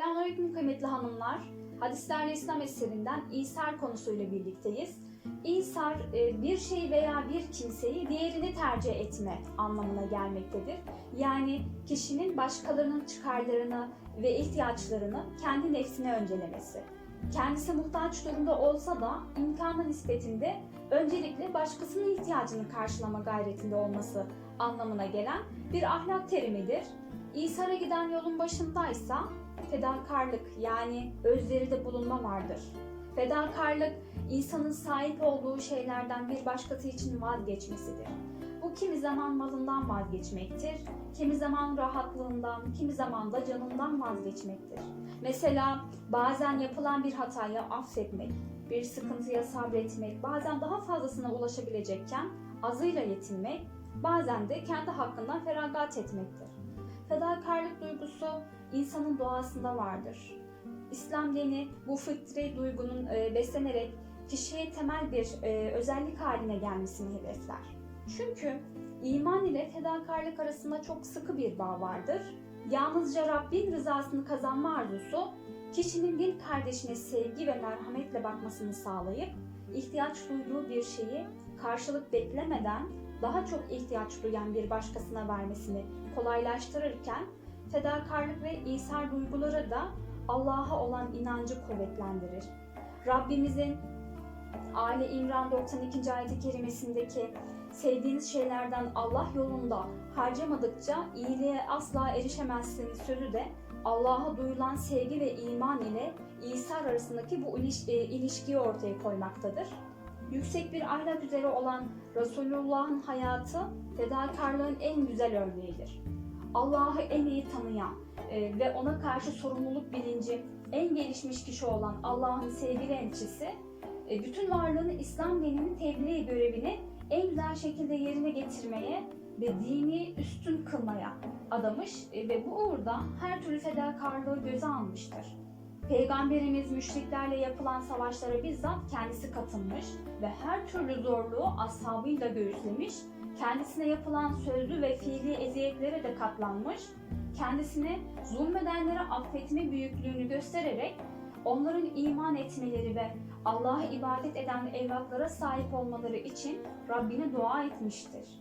Selamünaleyküm kıymetli hanımlar. Hadislerle İslam eserinden İsar konusuyla birlikteyiz. İsar e, bir şey veya bir kimseyi diğerini tercih etme anlamına gelmektedir. Yani kişinin başkalarının çıkarlarını ve ihtiyaçlarını kendi nefsine öncelemesi. Kendisi muhtaç durumda olsa da imkanı nispetinde öncelikle başkasının ihtiyacını karşılama gayretinde olması anlamına gelen bir ahlak terimidir. İsa'ya giden yolun başındaysa fedakarlık yani özveride bulunma vardır. Fedakarlık insanın sahip olduğu şeylerden bir başkası için vazgeçmesidir. Bu kimi zaman malından vazgeçmektir, kimi zaman rahatlığından, kimi zaman da canından vazgeçmektir. Mesela bazen yapılan bir hatayı affetmek, bir sıkıntıya sabretmek, bazen daha fazlasına ulaşabilecekken azıyla yetinmek, bazen de kendi hakkından feragat etmektir. Fedakarlık duygusu insanın doğasında vardır. İslam dini bu fıtri duygunun e, beslenerek kişiye temel bir e, özellik haline gelmesini hedefler. Çünkü iman ile fedakarlık arasında çok sıkı bir bağ vardır. Yalnızca Rabbin rızasını kazanma arzusu kişinin din kardeşine sevgi ve merhametle bakmasını sağlayıp ihtiyaç duyduğu bir şeyi karşılık beklemeden daha çok ihtiyaç duyan bir başkasına vermesini kolaylaştırırken fedakarlık ve İsar duyguları da Allah'a olan inancı kuvvetlendirir. Rabbimizin Ali İmran 92. ayet-i kerimesindeki sevdiğiniz şeylerden Allah yolunda harcamadıkça iyiliğe asla erişemezsiniz sözü de Allah'a duyulan sevgi ve iman ile İsar arasındaki bu e, ilişkiyi ortaya koymaktadır. Yüksek bir ahlak üzere olan Resulullah'ın hayatı fedakarlığın en güzel örneğidir. Allah'ı en iyi tanıyan e, ve ona karşı sorumluluk bilinci en gelişmiş kişi olan Allah'ın sevgili elçisi, e, bütün varlığını İslam dininin tebliğ görevini en güzel şekilde yerine getirmeye ve dini üstün kılmaya adamış e, ve bu uğurda her türlü fedakarlığı göze almıştır. Peygamberimiz müşriklerle yapılan savaşlara bizzat kendisi katılmış ve her türlü zorluğu ashabıyla göğüslemiş, kendisine yapılan sözlü ve fiili eziyetlere de katlanmış, kendisine zulmedenlere affetme büyüklüğünü göstererek onların iman etmeleri ve Allah'a ibadet eden evlatlara sahip olmaları için Rabbine dua etmiştir.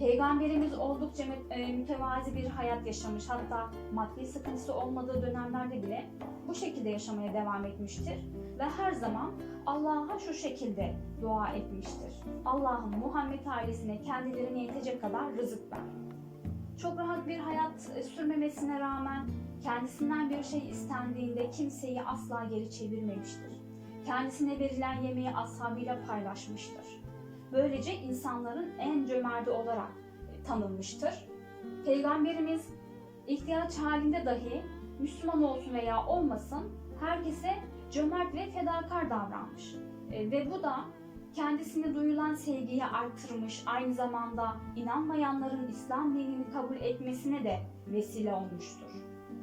Peygamberimiz oldukça e, mütevazi bir hayat yaşamış hatta maddi sıkıntısı olmadığı dönemlerde bile bu şekilde yaşamaya devam etmiştir ve her zaman Allah'a şu şekilde dua etmiştir. Allah'ım Muhammed ailesine kendilerine yetecek kadar rızık ver. Çok rahat bir hayat e, sürmemesine rağmen kendisinden bir şey istendiğinde kimseyi asla geri çevirmemiştir. Kendisine verilen yemeği ashabıyla paylaşmıştır. Böylece insanların en cömerti olarak tanınmıştır. Peygamberimiz ihtiyaç halinde dahi Müslüman olsun veya olmasın herkese cömert ve fedakar davranmış. E, ve bu da kendisine duyulan sevgiyi artırmış, aynı zamanda inanmayanların İslam dinini kabul etmesine de vesile olmuştur.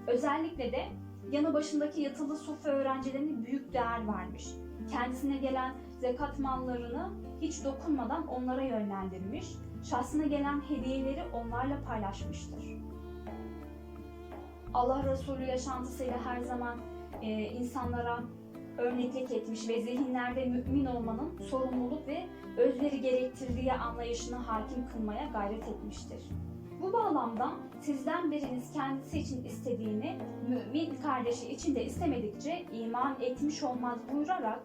Özellikle de yanı başındaki yatılı sufi öğrencilerine büyük değer vermiş. Kendisine gelen zekat mallarını hiç dokunmadan onlara yönlendirmiş, şahsına gelen hediyeleri onlarla paylaşmıştır. Allah Resulü yaşantısıyla her zaman e, insanlara örneklik etmiş ve zihinlerde mümin olmanın sorumluluk ve özveri gerektirdiği anlayışını hakim kılmaya gayret etmiştir. Bu bağlamda sizden biriniz kendisi için istediğini mümin kardeşi için de istemedikçe iman etmiş olmaz buyurarak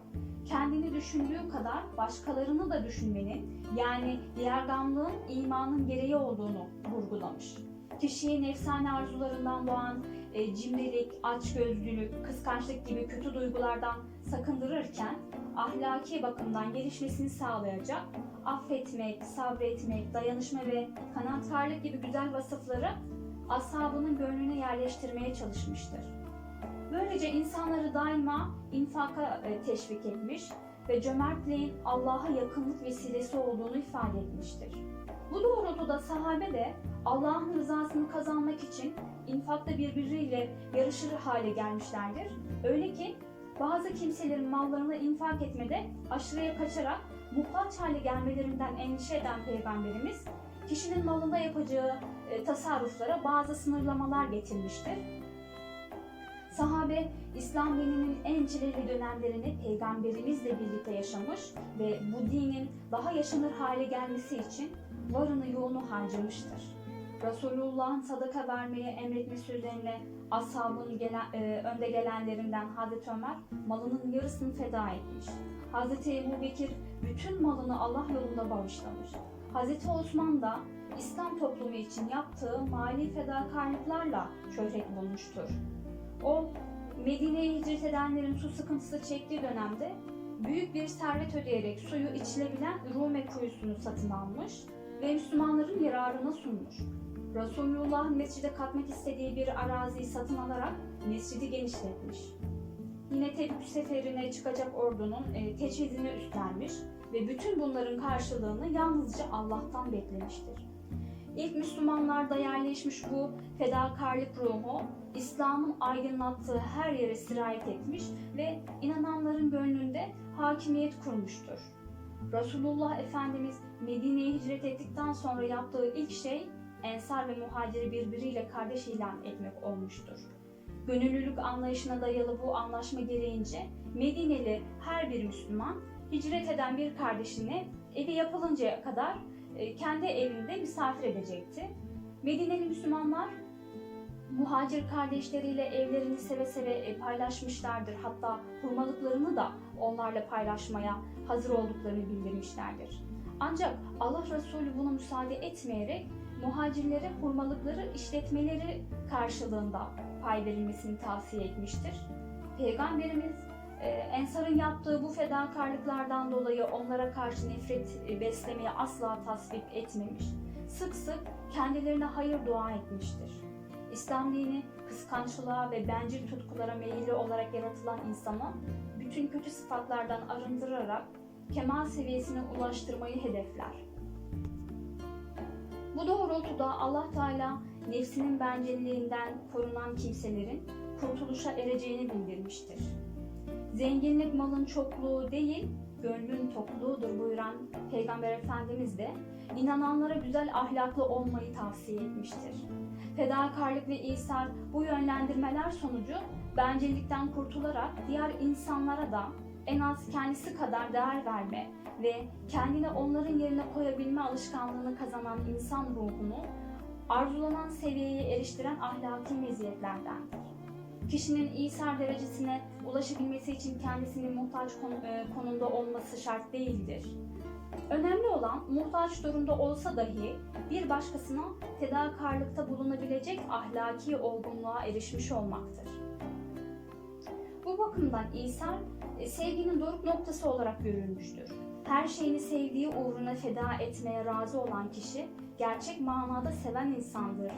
kendini düşündüğü kadar başkalarını da düşünmenin yani diğergamlığın imanın gereği olduğunu vurgulamış. Kişiyi nefsane arzularından doğan e, cimrilik, açgözlülük, kıskançlık gibi kötü duygulardan sakındırırken ahlaki bakımdan gelişmesini sağlayacak affetmek, sabretmek, dayanışma ve kanaatkarlık gibi güzel vasıfları ashabının gönlüne yerleştirmeye çalışmıştır. Böylece insanları daima infaka e, teşvik etmiş ve cömertliğin Allah'a yakınlık vesilesi olduğunu ifade etmiştir. Bu doğrultuda sahabe de Allah'ın rızasını kazanmak için infakta birbiriyle yarışır hale gelmişlerdir. Öyle ki bazı kimselerin mallarını infak etmede aşırıya kaçarak muhtaç hale gelmelerinden endişe eden Peygamberimiz, kişinin malında yapacağı e, tasarruflara bazı sınırlamalar getirmiştir. Sahabe, İslam dininin en çileli dönemlerini peygamberimizle birlikte yaşamış ve bu dinin daha yaşanır hale gelmesi için varını yoğunu harcamıştır. Resulullah'ın sadaka vermeye emretmesi üzerine ashabın gelen, e, önde gelenlerinden Hazreti Ömer malının yarısını feda etmiş. Hazreti Ebu Bekir bütün malını Allah yolunda bağışlamış. Hazreti Osman da İslam toplumu için yaptığı mali fedakarlıklarla şöhret bulmuştur. O Medine'ye hicret edenlerin su sıkıntısı çektiği dönemde büyük bir servet ödeyerek suyu içilebilen Rume kuyusunu satın almış ve Müslümanların yararına sunmuş. Resulullah'ın mescide katmak istediği bir araziyi satın alarak mescidi genişletmiş. Yine Tebük seferine çıkacak ordunun e, teçhizini üstlenmiş ve bütün bunların karşılığını yalnızca Allah'tan beklemiştir. İlk Müslümanlarda yerleşmiş bu fedakarlık ruhu İslam'ın aydınlattığı her yere sirayet etmiş ve inananların gönlünde hakimiyet kurmuştur. Resulullah Efendimiz Medine'ye hicret ettikten sonra yaptığı ilk şey Ensar ve Muhacir'i birbiriyle kardeş ilan etmek olmuştur. Gönüllülük anlayışına dayalı bu anlaşma gereğince Medineli her bir Müslüman hicret eden bir kardeşini evi yapılıncaya kadar kendi evinde misafir edecekti. Medineli Müslümanlar muhacir kardeşleriyle evlerini seve seve e, paylaşmışlardır. Hatta hurmalıklarını da onlarla paylaşmaya hazır olduklarını bildirmişlerdir. Ancak Allah Resulü buna müsaade etmeyerek muhacirlere hurmalıkları işletmeleri karşılığında pay verilmesini tavsiye etmiştir. Peygamberimiz e, Ensar'ın yaptığı bu fedakarlıklardan dolayı onlara karşı nefret e, beslemeye asla tasvip etmemiş. Sık sık kendilerine hayır dua etmiştir. İslam dini kıskançlığa ve bencil tutkulara meyilli olarak yaratılan insanı bütün kötü sıfatlardan arındırarak kemal seviyesine ulaştırmayı hedefler. Bu doğrultuda Allah Teala nefsinin bencilliğinden korunan kimselerin kurtuluşa ereceğini bildirmiştir. Zenginlik malın çokluğu değil, gönlün tokluğudur buyuran Peygamber Efendimiz de inananlara güzel ahlaklı olmayı tavsiye etmiştir. Fedakarlık ve İsar bu yönlendirmeler sonucu bencillikten kurtularak diğer insanlara da en az kendisi kadar değer verme ve kendini onların yerine koyabilme alışkanlığını kazanan insan ruhunu arzulanan seviyeye eriştiren ahlaki meziyetlerdendir. Kişinin İsar derecesine ulaşabilmesi için kendisinin muhtaç e, konumda olması şart değildir. Önemli olan muhtaç durumda olsa dahi bir başkasına fedakarlıkta bulunabilecek ahlaki olgunluğa erişmiş olmaktır. Bu bakımdan İsa e, sevginin doruk noktası olarak görülmüştür. Her şeyini sevdiği uğruna feda etmeye razı olan kişi gerçek manada seven insandır.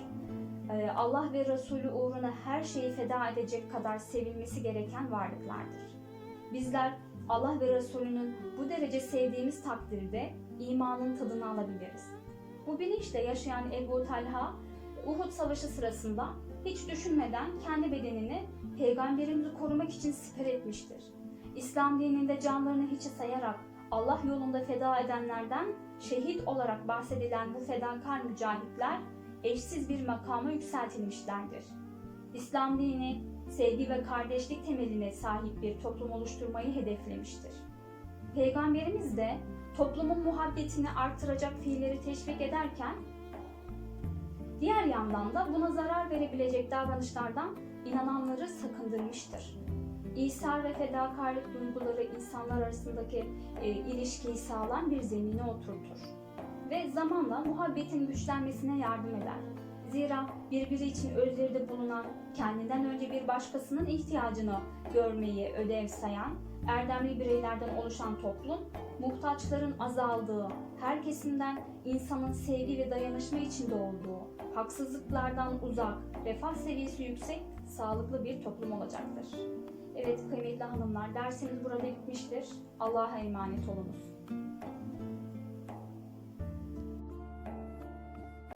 E, Allah ve Resulü uğruna her şeyi feda edecek kadar sevilmesi gereken varlıklardır. Bizler Allah ve Resulünün bu derece sevdiğimiz takdirde imanın tadını alabiliriz. Bu bilinçle yaşayan Ebu Talha, Uhud Savaşı sırasında hiç düşünmeden kendi bedenini peygamberimizi korumak için siper etmiştir. İslam dininde canlarını hiçe sayarak Allah yolunda feda edenlerden şehit olarak bahsedilen bu fedakar mücahitler eşsiz bir makama yükseltilmişlerdir. İslam dini sevgi ve kardeşlik temeline sahip bir toplum oluşturmayı hedeflemiştir. Peygamberimiz de toplumun muhabbetini artıracak fiilleri teşvik ederken diğer yandan da buna zarar verebilecek davranışlardan inananları sakındırmıştır. İsar ve fedakarlık duyguları insanlar arasındaki e, ilişkiyi sağlam bir zemine oturtur ve zamanla muhabbetin güçlenmesine yardım eder. Zira birbiri için özveride bulunan, kendinden önce bir başkasının ihtiyacını görmeyi ödev sayan, erdemli bireylerden oluşan toplum, muhtaçların azaldığı, her kesimden insanın sevgi ve dayanışma içinde olduğu, haksızlıklardan uzak, refah seviyesi yüksek, sağlıklı bir toplum olacaktır. Evet kıymetli hanımlar, dersimiz burada bitmiştir. Allah'a emanet olunuz.